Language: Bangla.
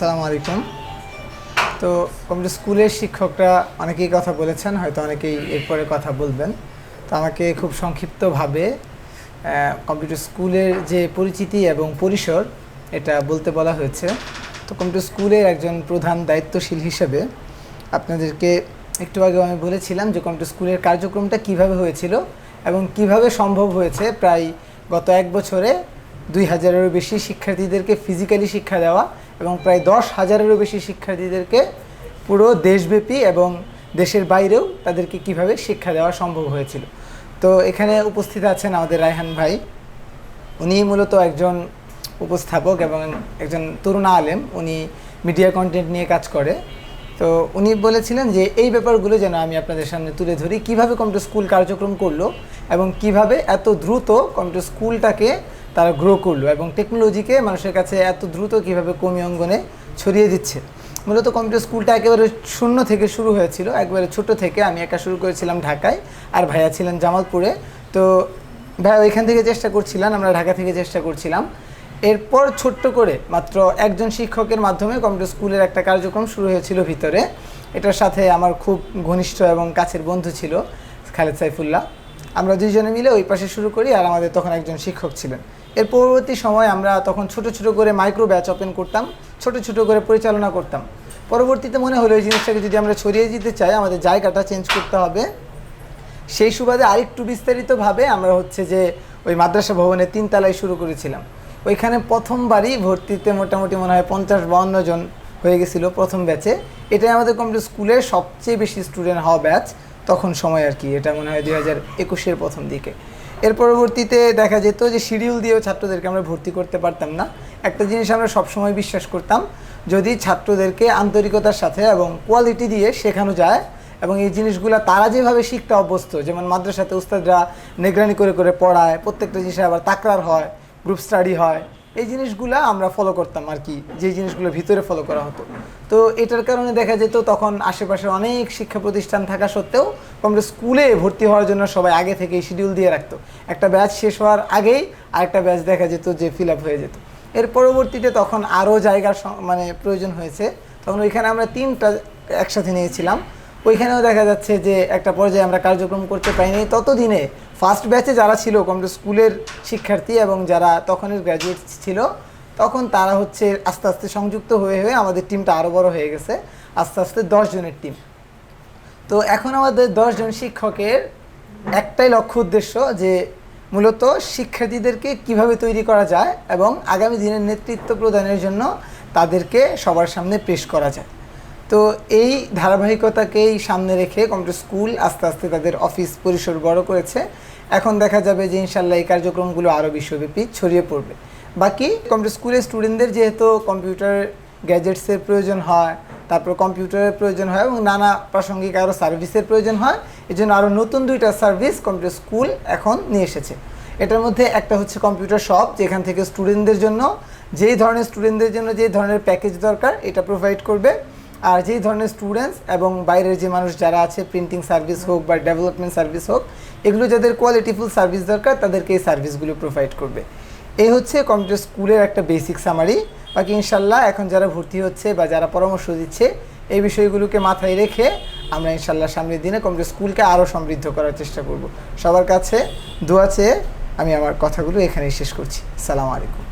আসসালামু আলাইকুম। তো কম্পিউটার স্কুলের শিক্ষকরা অনেকেই কথা বলেছেন, হয়তো অনেকেই এরপরে কথা বলবেন। তো আমাকে খুব সংক্ষিপ্তভাবে কম্পিউটার স্কুলের যে পরিচিতি এবং পরিসর, এটা বলতে বলা হয়েছে। তো কম্পিউটার স্কুলের একজন প্রধান দায়িত্বশীল হিসেবে আপনাদেরকে একটু আগে আমি বলেছিলাম যে কম্পিউটার স্কুলের কার্যক্রমটা কীভাবে হয়েছিল এবং কীভাবে সম্ভব হয়েছে প্রায় গত এক বছরে দুই হাজারেরও বেশি শিক্ষার্থীদেরকে ফিজিক্যালি শিক্ষা দেওয়া এবং প্রায় দশ হাজারেরও বেশি শিক্ষার্থীদেরকে পুরো দেশব্যাপী এবং দেশের বাইরেও তাদেরকে কীভাবে শিক্ষা দেওয়া সম্ভব হয়েছিল। তো এখানে উপস্থিত আছেন আমাদের রায়হান ভাই। উনি মূলত একজন উপস্থাপক এবং একজন তরুণ আলেম। উনি মিডিয়া কন্টেন্ট নিয়ে কাজ করে। তো উনি বলেছিলেন যে এই ব্যাপারগুলো যেন আমি আপনাদের সামনে তুলে ধরি। কীভাবে কম্পিউটার স্কুল কার্যক্রম করল এবং কীভাবে এত দ্রুত কম্পিউটার স্কুলটাকে তারা গ্রো করল এবং টেকনোলজিকে মানুষের কাছে এত দ্রুত কীভাবে কমি অঙ্গনে ছড়িয়ে দিচ্ছে। মূলত কম্পিউটার স্কুলটা একেবারে শূন্য থেকে শুরু হয়েছিল। একবারে ছোট থেকে আমি একা শুরু করেছিলাম ঢাকায়, আর ভাইয়া ছিলেন জামালপুরে। তো ভাইয়া ওইখান থেকে চেষ্টা করছিলাম, আমরা ঢাকা থেকে চেষ্টা করছিলাম। এরপর ছোট্ট করে মাত্র একজন শিক্ষকের মাধ্যমে কম্পিউটার স্কুলের একটা কার্যক্রম শুরু হয়েছিল ভিতরে। এটার সাথে আমার খুব ঘনিষ্ঠ এবং কাছের বন্ধু ছিল খালেদ সাইফুল্লাহ। আমরা দুইজনে মিলে ওই পাশে শুরু করি আর আমাদের তখন একজন শিক্ষক ছিলেন। এর পরবর্তী সময় আমরা তখন ছোট ছোট করে মাইক্রো ব্যাচ ওপেন করতাম, ছোট ছোট করে পরিচালনা করতাম। পরবর্তীতে মনে হলো এই জিনিসটাকে যদি আমরা ছড়িয়ে দিতে চাই, আমাদের জায়গাটা চেঞ্জ করতে হবে। সেই সুবাদে আরেকটু বিস্তারিতভাবে আমরা হচ্ছে যে ওই মাদ্রাসা ভবনের তিনতলায় শুরু করেছিলাম। ওইখানে প্রথমবারই ভর্তিতে মোটামুটি মনে হয় পঞ্চাশ বাউন্ন জন হয়ে গেছিল প্রথম ব্যাচে এটাই আমাদের কম্পিউটার স্কুলের সবচেয়ে বেশি স্টুডেন্ট হওয়া ব্যাচ তখন সময় আর কি, এটা মনে হয় দুই হাজার একুশের প্রথম দিকে। এর পরবর্তীতে দেখা যেত যে শিডিউল দিয়েও ছাত্রদেরকে আমরা ভর্তি করতে পারতাম না। একটা জিনিস আমরা সবসময় বিশ্বাস করতাম, যদি ছাত্রদেরকে আন্তরিকতার সাথে এবং কোয়ালিটি দিয়ে শেখানো যায় এবং এই জিনিসগুলো তারা যেভাবে শিখতে অভ্যস্ত, যেমন মাদ্রাসাতে উস্তাদরা নিগরানি করে করে পড়ায়, প্রত্যেকটা জিনিসে আবার তাকরার হয় গ্রুপ স্টাডি হয় এই জিনিসগুলো আমরা ফলো করতাম আর কি, যে জিনিসগুলো ভিতরে ফলো করা হতো। তো এটার কারণে দেখা যেত তখন আশেপাশে অনেক শিক্ষা প্রতিষ্ঠান থাকা সত্ত্বেও আমরা স্কুলে ভর্তি হওয়ার জন্য সবাই আগে থেকেই শিডিউল দিয়ে রাখতো। একটা ব্যাচ শেষ হওয়ার আগেই আরেকটা ব্যাচ দেখা যেত যে ফিল আপ হয়ে যেত। এর পরবর্তীতে তখন আরও জায়গার মানে প্রয়োজন হয়েছে। তখন ওইখানে আমরা তিনটা একসাথে নিয়েছিলাম। ওইখানেও দেখা যাচ্ছে যে একটা পর্যায়ে আমরা কার্যক্রম করতে পারিনি। ততদিনে ফার্স্ট ব্যাচে যারা ছিল কম্পিউটার স্কুলের শিক্ষার্থী এবং যারা তখনের গ্র্যাজুয়েট ছিল, তখন তারা হচ্ছে আস্তে আস্তে সংযুক্ত হয়ে হয়ে আমাদের টিমটা আরও বড় হয়ে গেছে। আস্তে আস্তে জনের টিম তো এখন আমাদের দশজন শিক্ষকের একটাই লক্ষ্য উদ্দেশ্য যে মূলত শিক্ষার্থীদেরকে কীভাবে তৈরি করা যায় এবং আগামী দিনের নেতৃত্ব প্রদানের জন্য তাদেরকে সবার সামনে পেশ করা যায়। তো এই ধারাবাহিকতাকেই সামনে রেখে কম্পিউটার স্কুল আস্তে আস্তে তাদের অফিস পরিসর বড় করেছে। এখন দেখা যাবে যে ইনশাল্লাহ এই কার্যক্রমগুলো আরও বিশ্বব্যাপী ছড়িয়ে পড়বে। বাকি কম্পিউটার স্কুলের স্টুডেন্টদের যেহেতু কম্পিউটার গ্যাজেটসের প্রয়োজন হয়, তারপর কম্পিউটারের প্রয়োজন হয় এবং নানা প্রাসঙ্গিক আরও সার্ভিসের প্রয়োজন হয় এই জন্য আরও নতুন দুইটা সার্ভিস কম্পিউটার স্কুল এখন নিয়ে এসেছে। এটার মধ্যে একটা হচ্ছে কম্পিউটার শপ, যেখান থেকে স্টুডেন্টদের জন্য, যেই ধরনের স্টুডেন্টদের জন্য যেই ধরনের প্যাকেজ দরকার, এটা প্রোভাইড করবে। আর যেই ধরনের স্টুডেন্টস এবং বাইরের যে মানুষ যারা আছে প্রিন্টিং সার্ভিস হোক বা ডেভেলপমেন্ট সার্ভিস হোক, এগুলো যাদের কোয়ালিটিফুল সার্ভিস দরকার, তাদেরকে এই সার্ভিসগুলো প্রোভাইড করবে। এই হচ্ছে কম্পিউটার স্কুলের একটা বেসিক সামারি বাকি ইনশাল্লাহ এখন যারা ভর্তি হচ্ছে বা যারা পরামর্শ দিচ্ছে, এই বিষয়গুলোকে মাথায় রেখে আমরা ইনশাল্লাহ সামনের দিনে কম্পিউটার স্কুলকে আরও সমৃদ্ধ করার চেষ্টা করব। সবার কাছে দোয়া চেয়ে আমি আমার কথাগুলো এখানেই শেষ করছি। সালাম আলাইকুম।